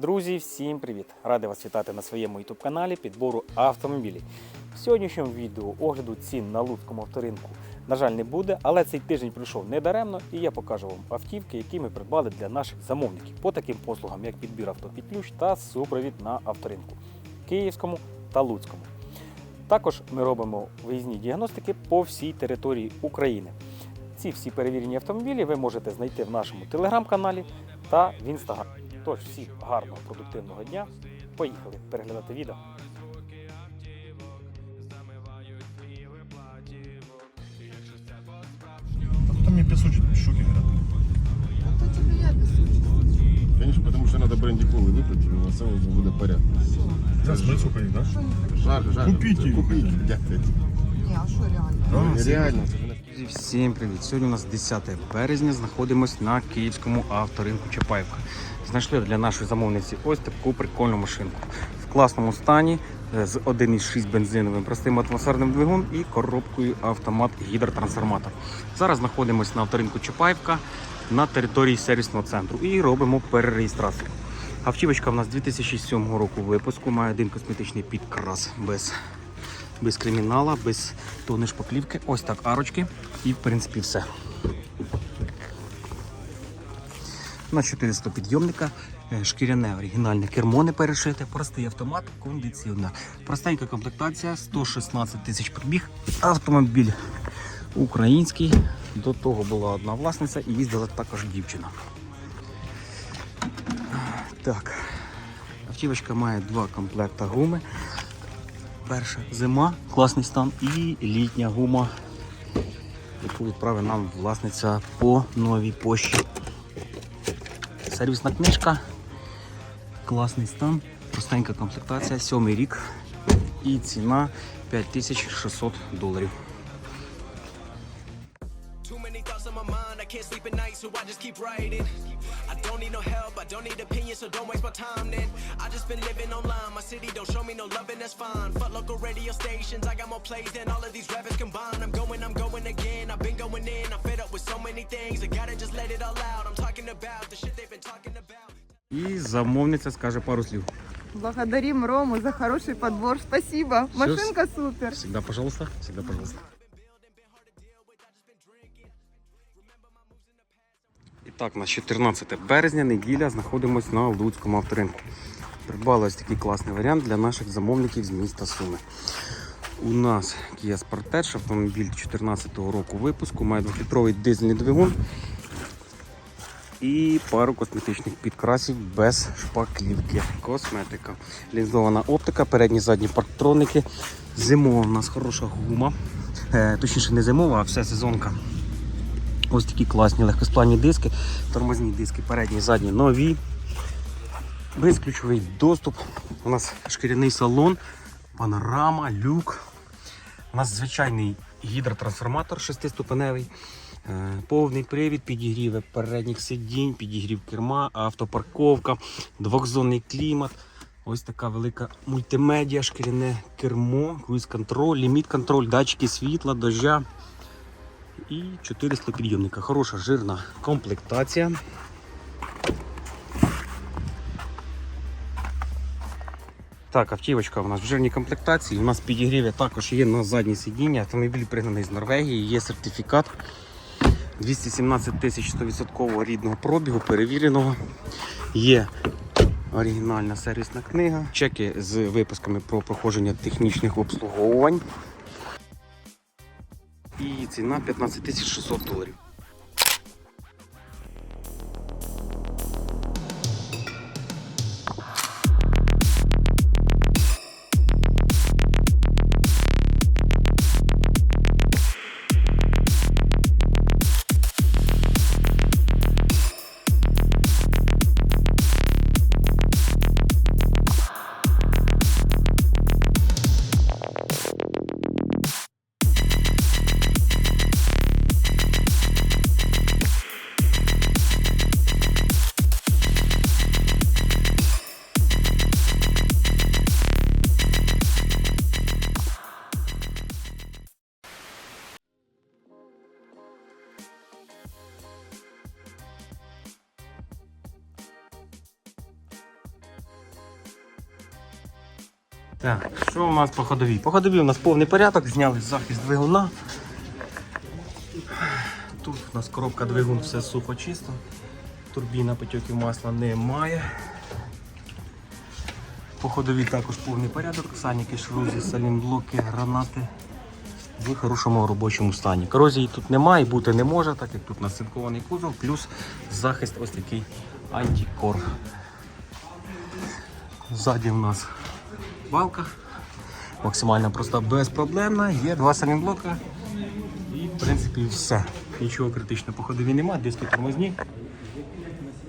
Друзі, всім привіт! Радий вас вітати на своєму youtube каналі підбору автомобілів. В сьогоднішньому відео огляду цін на Луцькому авторинку, на жаль, не буде, але цей тиждень пройшов недаремно і я покажу вам автівки, які ми придбали для наших замовників по таким послугам, як підбір авто під ключ та супровід на авторинку Київському та Луцькому. Також ми робимо виїзні діагностики по всій території України. Ці всі перевірені автомобілі ви можете знайти в нашому телеграм-каналі та в інстаграм. Тож всім гарного продуктивного дня. Поїхали переглядати відео. А кто мне песочек щеки горят? Это тебе я без Конечно, потому что надо бренди колы выпить, и на самом деле будет порядок. Сейчас смысл поедет, да? Жарко, жарко. Купите его Купите. хотя бы. Дякую. Не, а что реально? Да, Реально. Друзі, всім привіт! Сьогодні у нас 10 березня. Знаходимося на київському авторинку Чапаївка. Знайшли для нашої замовниці ось таку прикольну машинку в класному стані е, з 1,6 бензиновим простим атмосферним двигун і коробкою автомат гідротрансформатор. Зараз знаходимося на авторинку Чапаївка на території сервісного центру і робимо перереєстрацію. Автівочка в нас 2007 року випуску, має один косметичний підкрас без без кримінала, без тонни шпаклівки. Ось так арочки. І в принципі все. На 400 підйомника, е, шкіряне оригінальне кермо не перешите, простий автомат, кондиціонер. Простенька комплектація, 116 тисяч пробіг. Автомобіль український. До того була одна власниця і їздила також дівчина. Так. Автівочка має два комплекта гуми. Перша зима, класний стан і літня гума, яку відправить нам власниця по новій пошті. Сервісна книжка, класний стан, простенька комплектація, сьомий рік і ціна 5600 доларів. Too many thoughts on my mind, I can't sleep at night, so I just keep writing. I don't need no help, I don't need opinions, so don't waste my time then. I just been living online, my city don't show me no love, and that's fine. Fuck local radio stations, I got more plays than all of these rappers combined. I'm going, I'm going again, I've been going in, I'm fed up with so many things, I gotta just let it all out. I'm talking about the shit they've been talking about. І замовниця скаже пару слів. Благодарим Рому за хороший подбор. Спасибо. Машинка супер. Всегда, пожалуйста, всегда, пожалуйста. І так, на 14 березня, неділя, знаходимося на Луцькому авторинку. Придбали ось такий класний варіант для наших замовників з міста Суми. У нас Kia Sportage, автомобіль 2014 року випуску, має 2-літровий дизельний двигун і пару косметичних підкрасів без шпаклівки. Косметика. Лінзована оптика, передні задні парктроники. Зимова у нас хороша гума. Е, точніше, не зимова, а вся сезонка. Ось такі класні легкосплавні диски, тормозні диски, передні, задні нові. Безключовий доступ. У нас шкіряний салон, панорама, люк. У нас звичайний гідротрансформатор шестиступеневий. Е, Повний привід, підігрів передніх сидінь, підігрів керма, автопарковка, двохзонний клімат. Ось така велика мультимедіа, шкіряне кермо, круїз-контроль, ліміт-контроль, датчики світла, дождя і 400 підйомника. Хороша жирна комплектація. Так, автівочка у нас в жирній комплектації. У нас підігріві також є на заднє сидіння. Автомобіль пригнаний з Норвегії, є сертифікат. 217 тисяч 100% рідного пробігу, перевіреного. Є оригінальна сервісна книга, чеки з випусками про проходження технічних обслуговувань. І ціна 15 600 доларів. Так, що у нас по ходовій? По ходовій у нас повний порядок, зняли захист двигуна. Тут у нас коробка двигун, все сухо чисто. Турбіна потьоків масла немає. По ходовій також повний порядок. Саніки, шрузі, салінблоки, гранати в хорошому робочому стані. Корозії тут немає, бути не може, так як тут насинкований кузов, плюс захист ось такий антикор. Ззаді у нас балка. Максимально проста, безпроблемна. Є два салінблока. І в принципі все. Нічого критичного по ходові немає, диски тормозні.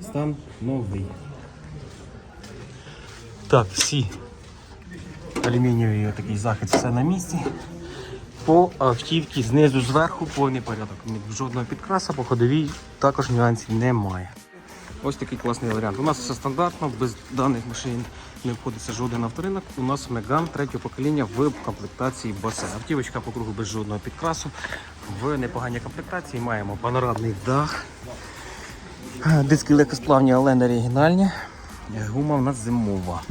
Стан новий. Так, всі алюмінієвий такий захист, все на місці. По автівці знизу зверху повний порядок. Жодного підкраса, по ходовій також нюансів немає. Ось такий класний варіант. У нас все стандартно, без даних машин не входиться жоден авторинок. У нас Меган третього покоління в комплектації басе. Автівочка по кругу без жодного підкрасу. В непоганій комплектації маємо панорамний дах. Диски легкосплавні, але не оригінальні. Гума в нас зимова.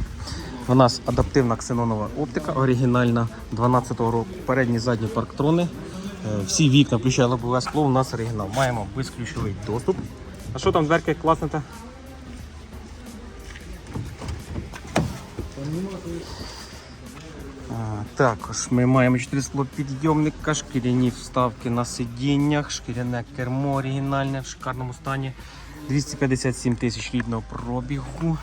У нас адаптивна ксенонова оптика, оригінальна 12-го року. Передні задні парктрони. Е, Всі вікна, включає лобове скло, у нас оригінал. Маємо безключовий доступ. А що там дверки класнете? А, Також ми маємо 4 склопідйомника, шкіряні вставки на сидіннях, шкіряне кермо оригінальне в шикарному стані. 257 тисяч рідного пробігу.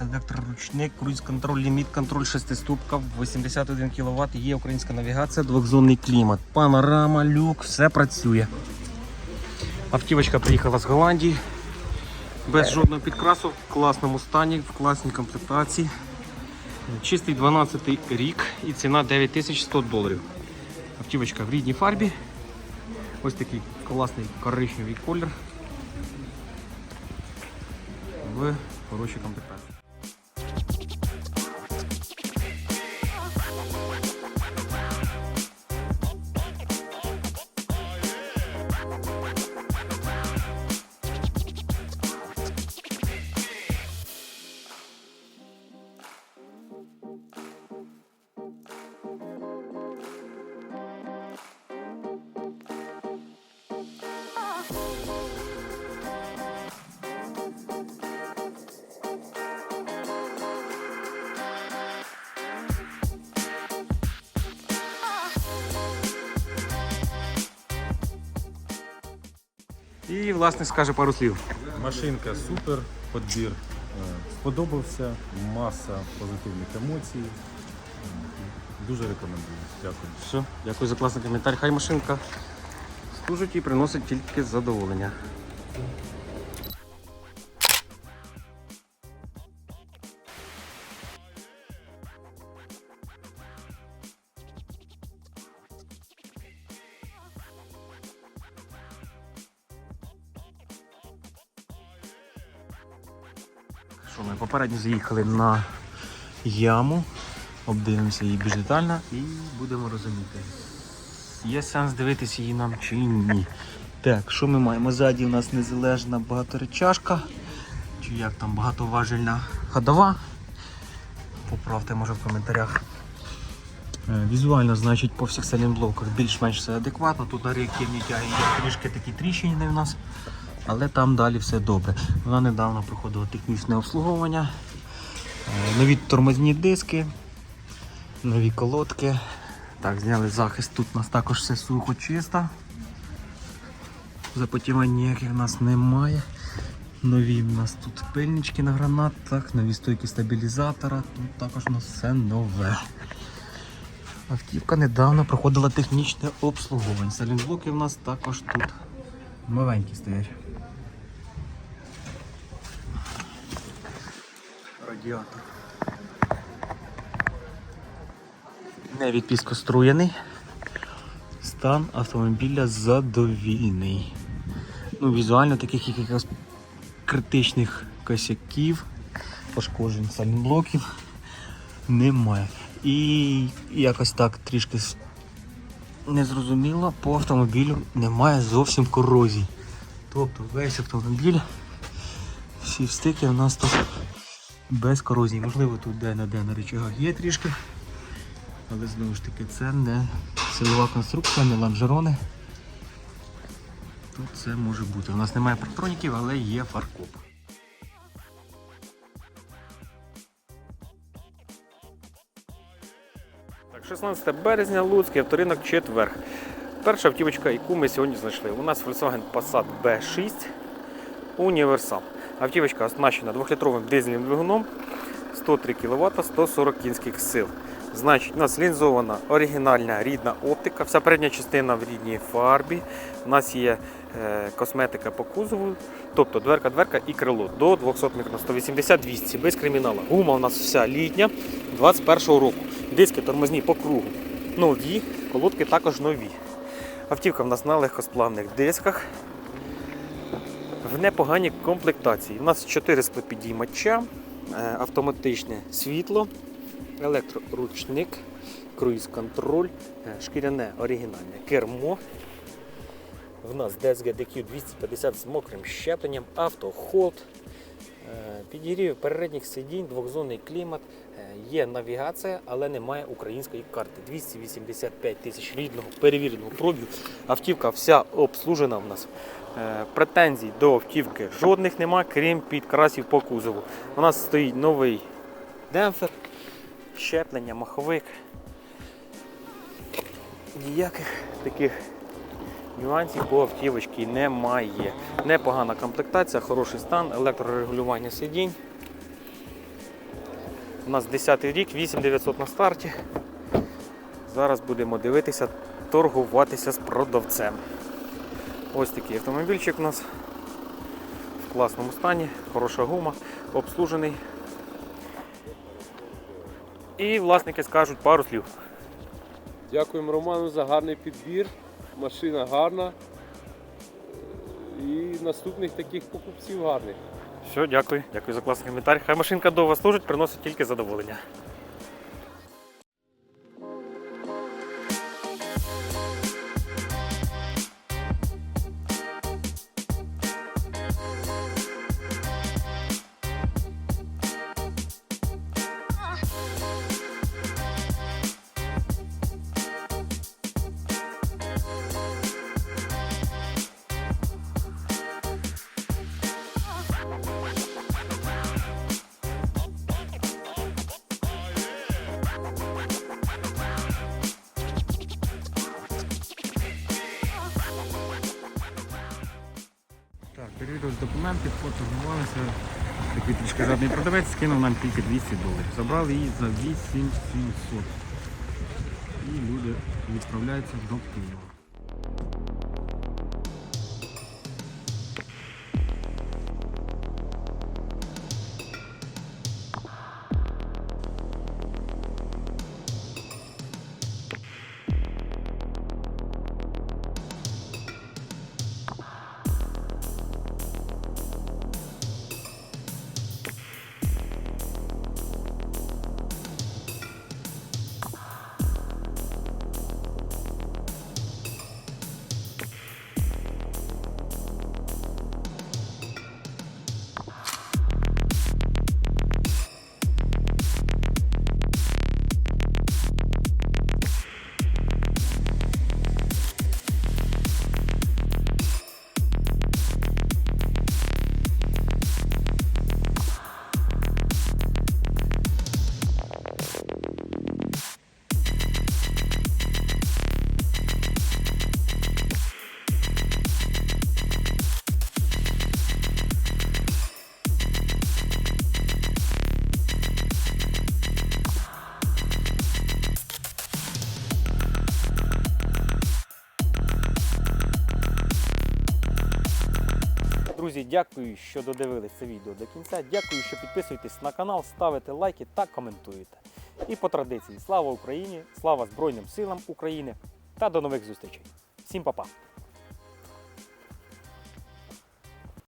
Електроручник, круїз-контроль, ліміт-контроль, шестиступка, 81 кВт, є українська навігація, двохзонний клімат, панорама, люк, все працює. Автівочка приїхала з Голландії. Без жодного підкрасу, в класному стані, в класній комплектації. Чистий 12 рік і ціна 9100 доларів. Автівочка в рідній фарбі. Ось такий класний коричневий колір. В хорошій комплектації. І власник скаже пару слів. Машинка супер, подбір е, сподобався, маса позитивних емоцій. Дуже рекомендую. Дякую. Все, дякую за класний коментар. Хай машинка служить і приносить тільки задоволення. Що ми попередньо заїхали на яму, обдивимося її більш детально і будемо розуміти, є сенс дивитися її нам чи ні. Так, що ми маємо? Ззаді у нас незалежна багаторечашка, чи як там багатоважельна ходова. Поправте, може в коментарях. Е, Візуально, значить, по всіх салінблоках більш-менш все адекватно. Тут на реактивній тягі є трішки такі тріщини в нас, але там далі все добре. Вона недавно проходила технічне обслуговування. Е, Нові тормозні диски, нові колодки. Так, зняли захист. Тут у нас також все сухо чисто. Запотівань ніяких в нас немає. Нові в нас тут пильнички на гранатах, нові стойки стабілізатора. Тут також у нас все нове. Автівка недавно проходила технічне обслуговування. Салінблоки в нас також тут новенькі стоять. Радіатор. Не відпіскоструєний. Стан автомобіля задовільний. Ну, візуально таких якихось критичних косяків, пошкоджень салінблоків немає. І якось так трішки незрозуміло, по автомобілю немає зовсім корозії. Тобто весь автомобіль, всі стики у нас тут без корозії. Можливо, тут де-не-де на речагах є трішки. Але знову ж таки, це не силова конструкція, не лонжерони. Тут це може бути. У нас немає парктроніків, але є фаркоп. Так, 16 березня, Луцький авторинок четверг. Перша автівочка, яку ми сьогодні знайшли. У нас Volkswagen Passat B6 Універсал. Автівочка оснащена 2-літровим дизельним двигуном 103 кВт, 140 кінських сил. Значить, у нас лінзована оригінальна рідна оптика, вся передня частина в рідній фарбі. У нас є е, косметика по кузову, тобто дверка, дверка і крило до 200 мікрон, 180-200, без криміналу. Гума у нас вся літня 21-го року. Диски тормозні по кругу. Нові, колодки також нові. Автівка в нас на легкосплавних дисках. В непоганій комплектації. У нас 4 склопідіймача, е, автоматичне світло, електроручник, круїз-контроль, е, шкіряне оригінальне кермо. В нас DSG-DQ 250 з мокрим щепленням, автохолд, е, підігрів передніх сидінь, двохзонний клімат. Є навігація, але немає української карти. 285 тисяч рідного перевіреного пробігу. Автівка вся обслужена в нас. Е, Претензій до автівки жодних нема, крім підкрасів по кузову. У нас стоїть новий демпфер, щеплення, маховик. Ніяких таких нюансів по автівочці немає. Непогана комплектація, хороший стан, електрорегулювання сидінь. У нас 10 й рік, 8900 на старті. Зараз будемо дивитися, торгуватися з продавцем. Ось такий автомобільчик у нас в класному стані, хороша гума, обслужений. І власники скажуть пару слів. Дякуємо Роману за гарний підбір. Машина гарна. І наступних таких покупців гарних. Все, дякую. Дякую за класний коментар. Хай машинка довго служить, приносить тільки задоволення. Перевірились документи, фотографувалися. Такий трішки жадний продавець скинув нам тільки 200 доларів. Забрали її за 8700. І люди відправляються до Києва. Дякую, що додивились це відео до кінця. Дякую, що підписуєтесь на канал, ставите лайки та коментуєте. І по традиції, слава Україні, слава Збройним силам України та до нових зустрічей. Всім па-па!